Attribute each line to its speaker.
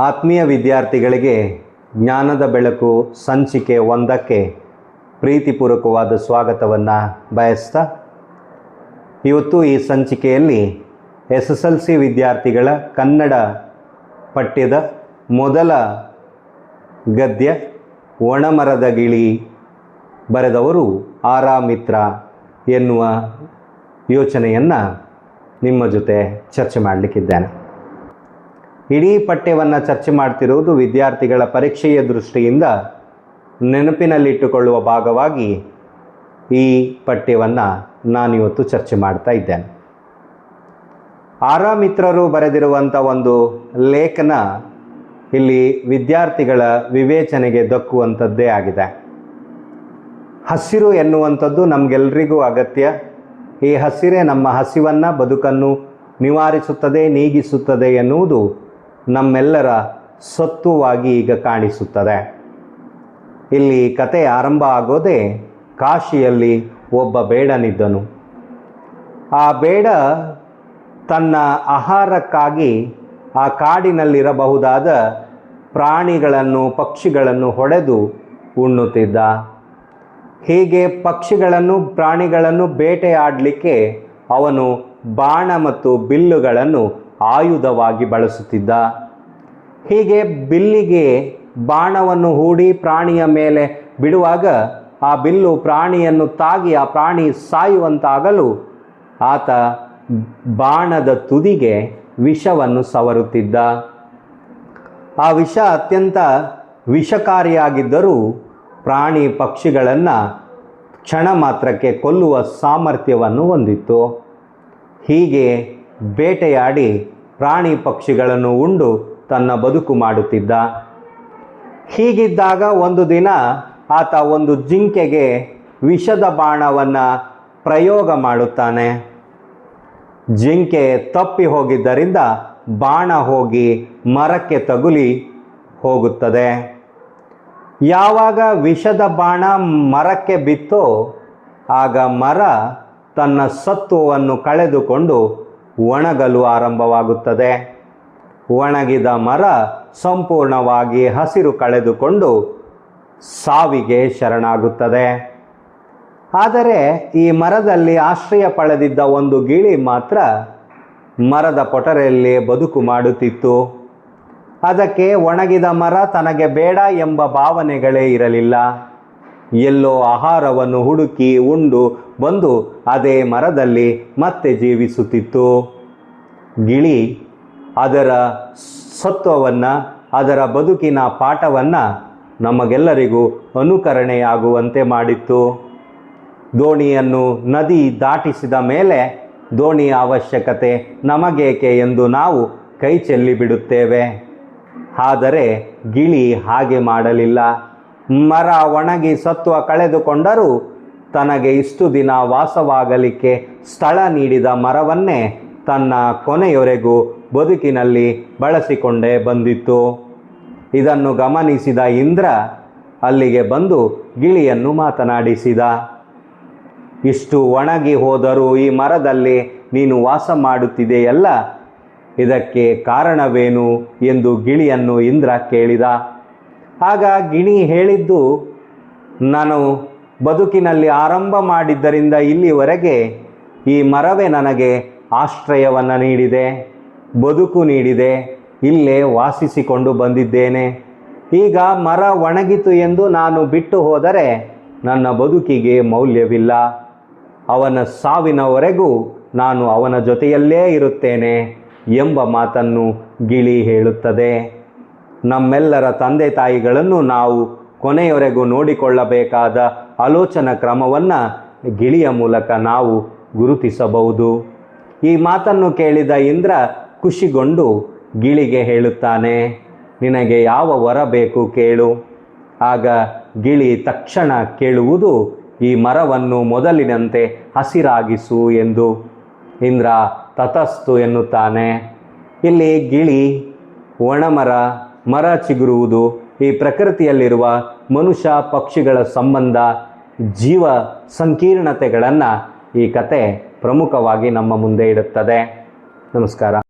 Speaker 1: ಆತ್ಮೀಯ ವಿದ್ಯಾರ್ಥಿಗಳಿಗೆ ಜ್ಞಾನದ ಬೆಳಕು ಸಂಚಿಕೆ ಒಂದಕ್ಕೆ ಪ್ರೀತಿಪೂರ್ವಕವಾದ ಸ್ವಾಗತವನ್ನು ಬಯಸ್ತಾ ಇವತ್ತು ಈ ಸಂಚಿಕೆಯಲ್ಲಿ ಎಸ್ ಎಸ್ ಎಲ್ ಸಿ ವಿದ್ಯಾರ್ಥಿಗಳ ಕನ್ನಡ ಪಠ್ಯದ ಮೊದಲ ಗದ್ಯ ಒಣಮರದ ಗಿಳಿ ಬರೆದವರು ಆರಾಮಿತ್ರ ಎನ್ನುವ ಯೋಚನೆಯನ್ನು ನಿಮ್ಮ ಜೊತೆ ಚರ್ಚೆ ಮಾಡಲಿಕ್ಕಿದ್ದೇನೆ. ಇಡೀ ಪಠ್ಯವನ್ನು ಚರ್ಚೆ ಮಾಡ್ತಿರುವುದು ವಿದ್ಯಾರ್ಥಿಗಳ ಪರೀಕ್ಷೆಯ ದೃಷ್ಟಿಯಿಂದ ನೆನಪಿನಲ್ಲಿಟ್ಟುಕೊಳ್ಳುವ ಭಾಗವಾಗಿ ಈ ಪಠ್ಯವನ್ನು ನಾನಿವತ್ತು ಚರ್ಚೆ ಮಾಡ್ತಾ ಇದ್ದೇನೆ. ಆರಾಮಿತ್ರರು ಬರೆದಿರುವಂಥ ಒಂದು ಲೇಖನ ಇಲ್ಲಿ ವಿದ್ಯಾರ್ಥಿಗಳ ವಿವೇಚನೆಗೆ ದಕ್ಕುವಂಥದ್ದೇ ಆಗಿದೆ. ಹಸಿರು ಎನ್ನುವಂಥದ್ದು ನಮಗೆಲ್ಲರಿಗೂ ಅಗತ್ಯ. ಈ ಹಸಿರೇ ನಮ್ಮ ಹಸಿವನ್ನು ಬದುಕನ್ನು ನಿವಾರಿಸುತ್ತದೆ, ನೀಗಿಸುತ್ತದೆ ಎನ್ನುವುದು ನಮ್ಮೆಲ್ಲರ ಸತ್ವವಾಗಿ ಈಗ ಕಾಣಿಸುತ್ತದೆ. ಇಲ್ಲಿ ಕತೆ ಆರಂಭ ಆಗೋದೇ ಕಾಶಿಯಲ್ಲಿ ಒಬ್ಬ ಬೇಡನಿದ್ದನು. ಆ ಬೇಡ ತನ್ನ ಆಹಾರಕ್ಕಾಗಿ ಆ ಕಾಡಿನಲ್ಲಿರಬಹುದಾದ ಪ್ರಾಣಿಗಳನ್ನು, ಪಕ್ಷಿಗಳನ್ನು ಹೊಡೆದು ಉಣ್ಣುತ್ತಿದ್ದ. ಹೀಗೆ ಪಕ್ಷಿಗಳನ್ನು, ಪ್ರಾಣಿಗಳನ್ನು ಬೇಟೆಯಾಡಲಿಕ್ಕೆ ಅವನು ಬಾಣ ಮತ್ತು ಬಿಲ್ಲುಗಳನ್ನು ಆಯುಧವಾಗಿ ಬಳಸುತ್ತಿದ್ದ. ಹೀಗೆ ಬಿಲ್ಲಿಗೆ ಬಾಣವನ್ನು ಹೂಡಿ ಪ್ರಾಣಿಯ ಮೇಲೆ ಬಿಡುವಾಗ ಆ ಬಿಲ್ಲು ಪ್ರಾಣಿಯನ್ನು ತಾಗಿ ಆ ಪ್ರಾಣಿ ಸಾಯುವಂತಾಗಲು ಆತ ಬಾಣದ ತುದಿಗೆ ವಿಷವನ್ನು ಸವರುತ್ತಿದ್ದ. ಆ ವಿಷ ಅತ್ಯಂತ ವಿಷಕಾರಿಯಾಗಿದ್ದರೂ ಪ್ರಾಣಿ ಪಕ್ಷಿಗಳನ್ನು ಕ್ಷಣ ಮಾತ್ರಕ್ಕೆ ಕೊಲ್ಲುವ ಸಾಮರ್ಥ್ಯವನ್ನು ಹೊಂದಿತ್ತು. ಹೀಗೆ ಬೇಟೆಯಾಡಿ ಪ್ರಾಣಿ ಪಕ್ಷಿಗಳನ್ನು ಉಂಡು ತನ್ನ ಬದುಕು ಮಾಡುತ್ತಿದ್ದ. ಹೀಗಿದ್ದಾಗ ಒಂದು ದಿನ ಆತ ಒಂದು ಜಿಂಕೆಗೆ ವಿಷದ ಬಾಣವನ್ನು ಪ್ರಯೋಗ ಮಾಡುತ್ತಾನೆ. ಜಿಂಕೆ ತಪ್ಪಿ ಹೋಗಿದ್ದರಿಂದ ಬಾಣ ಹೋಗಿ ಮರಕ್ಕೆ ತಗುಲಿ ಹೋಗುತ್ತದೆ. ಯಾವಾಗ ವಿಷದ ಬಾಣ ಮರಕ್ಕೆ ಬಿತ್ತೋ ಆಗ ಮರ ತನ್ನ ಸತ್ವವನ್ನು ಕಳೆದುಕೊಂಡು ಒಣಗಲು ಆರಂಭವಾಗುತ್ತದೆ. ಒಣಗಿದ ಮರ ಸಂಪೂರ್ಣವಾಗಿ ಹಸಿರು ಕಳೆದುಕೊಂಡು ಸಾವಿಗೆ ಶರಣಾಗುತ್ತದೆ. ಆದರೆ ಈ ಮರದಲ್ಲಿ ಆಶ್ರಯ ಪಡೆದಿದ್ದ ಒಂದು ಗಿಳಿ ಮಾತ್ರ ಮರದ ಪೊಟರೆಯಲ್ಲಿ ಬದುಕು ಮಾಡುತ್ತಿತ್ತು. ಅದಕ್ಕೆ ಒಣಗಿದ ಮರ ತನಗೆ ಬೇಡ ಎಂಬ ಭಾವನೆಗಳೇ ಇರಲಿಲ್ಲ. ಎಲ್ಲೋ ಆಹಾರವನ್ನು ಹುಡುಕಿ ಉಂಡು ಬಂದು ಅದೇ ಮರದಲ್ಲಿ ಮತ್ತೆ ಜೀವಿಸುತ್ತಿತ್ತು. ಗಿಳಿ ಅದರ ಸತ್ವವನ್ನು, ಅದರ ಬದುಕಿನ ಪಾಠವನ್ನು ನಮಗೆಲ್ಲರಿಗೂ ಅನುಕರಣೆಯಾಗುವಂತೆ ಮಾಡಿತ್ತು. ದೋಣಿಯನ್ನು ನದಿ ದಾಟಿಸಿದ ಮೇಲೆ ದೋಣಿಯ ಅವಶ್ಯಕತೆ ನಮಗೇಕೆ ಎಂದು ನಾವು ಕೈ ಚೆಲ್ಲಿ ಬಿಡುತ್ತೇವೆ. ಆದರೆ ಗಿಳಿ ಹಾಗೆ ಮಾಡಲಿಲ್ಲ. ಮರ ಒಣಗಿ ಸತ್ವ ಕಳೆದುಕೊಂಡರೂ ತನಗೆ ಇಷ್ಟು ದಿನ ವಾಸವಾಗಲಿಕ್ಕೆ ಸ್ಥಳ ನೀಡಿದ ಮರವನ್ನೇ ತನ್ನ ಕೊನೆಯವರೆಗೂ ಬದುಕಿನಲ್ಲಿ ಬಳಸಿಕೊಂಡೇ ಬಂದಿತ್ತು. ಇದನ್ನು ಗಮನಿಸಿದ ಇಂದ್ರ ಅಲ್ಲಿಗೆ ಬಂದು ಗಿಳಿಯನ್ನು ಮಾತನಾಡಿಸಿದ, ಇಷ್ಟು ಒಣಗಿ ಹೋದರೂ ಈ ಮರದಲ್ಲಿ ನೀನು ವಾಸ ಮಾಡುತ್ತಿದೆಯಲ್ಲ, ಇದಕ್ಕೆ ಕಾರಣವೇನು? ಎಂದು ಗಿಳಿಯನ್ನು ಇಂದ್ರ ಕೇಳಿದ. ಆಗ ಗಿಣಿ ಹೇಳಿದ್ದು, ನಾನು ಬದುಕಿನಲ್ಲಿ ಆರಂಭ ಮಾಡಿದ್ದರಿಂದ ಇಲ್ಲಿವರೆಗೆ ಈ ಮರವೇ ನನಗೆ ಆಶ್ರಯವನ್ನು ನೀಡಿದೆ, ಬದುಕು ನೀಡಿದೆ, ಇಲ್ಲೇ ವಾಸಿಸಿಕೊಂಡು ಬಂದಿದ್ದೇನೆ. ಈಗ ಮರ ಒಣಗಿತು ಎಂದು ನಾನು ಬಿಟ್ಟು ಹೋದರೆ ನನ್ನ ಬದುಕಿಗೆ ಮೌಲ್ಯವಿಲ್ಲ. ಅವನ ಸಾವಿನವರೆಗೂ ನಾನು ಅವನ ಜೊತೆಯಲ್ಲೇ ಇರುತ್ತೇನೆ ಎಂಬ ಮಾತನ್ನು ಗಿಳಿ ಹೇಳುತ್ತದೆ. ನಮ್ಮೆಲ್ಲರ ತಂದೆ ತಾಯಿಗಳನ್ನು ನಾವು ಕೊನೆಯವರೆಗೂ ನೋಡಿಕೊಳ್ಳಬೇಕಾದ ಆಲೋಚನಾ ಕ್ರಮವನ್ನು ಗಿಳಿಯ ಮೂಲಕ ನಾವು ಗುರುತಿಸಬಹುದು. ಈ ಮಾತನ್ನು ಕೇಳಿದ ಇಂದ್ರ ಖುಷಿಗೊಂಡು ಗಿಳಿಗೆ ಹೇಳುತ್ತಾನೆ, ನಿನಗೆ ಯಾವ ವರ ಬೇಕು ಕೇಳು. ಆಗ ಗಿಳಿ ತಕ್ಷಣ ಕೇಳುವುದು, ಈ ಮರವನ್ನು ಮೊದಲಿನಂತೆ ಹಸಿರಾಗಿಸು ಎಂದು. ಇಂದ್ರ ತತಸ್ತು ಎನ್ನುತ್ತಾನೆ. ಇಲ್ಲಿ ಗಿಳಿ ಒಣಮರ ಮರ ಚಿಗುರುವುದು ಈ ಪ್ರಕೃತಿಯಲ್ಲಿರುವ ಮನುಷ್ಯ ಪಕ್ಷಿಗಳ ಸಂಬಂಧ ಜೀವ ಸಂಕೀರ್ಣತೆಗಳನ್ನು ಈ ಕತೆ ಪ್ರಮುಖವಾಗಿ ನಮ್ಮ ಮುಂದೆ ಇಡುತ್ತದೆ. ನಮಸ್ಕಾರ.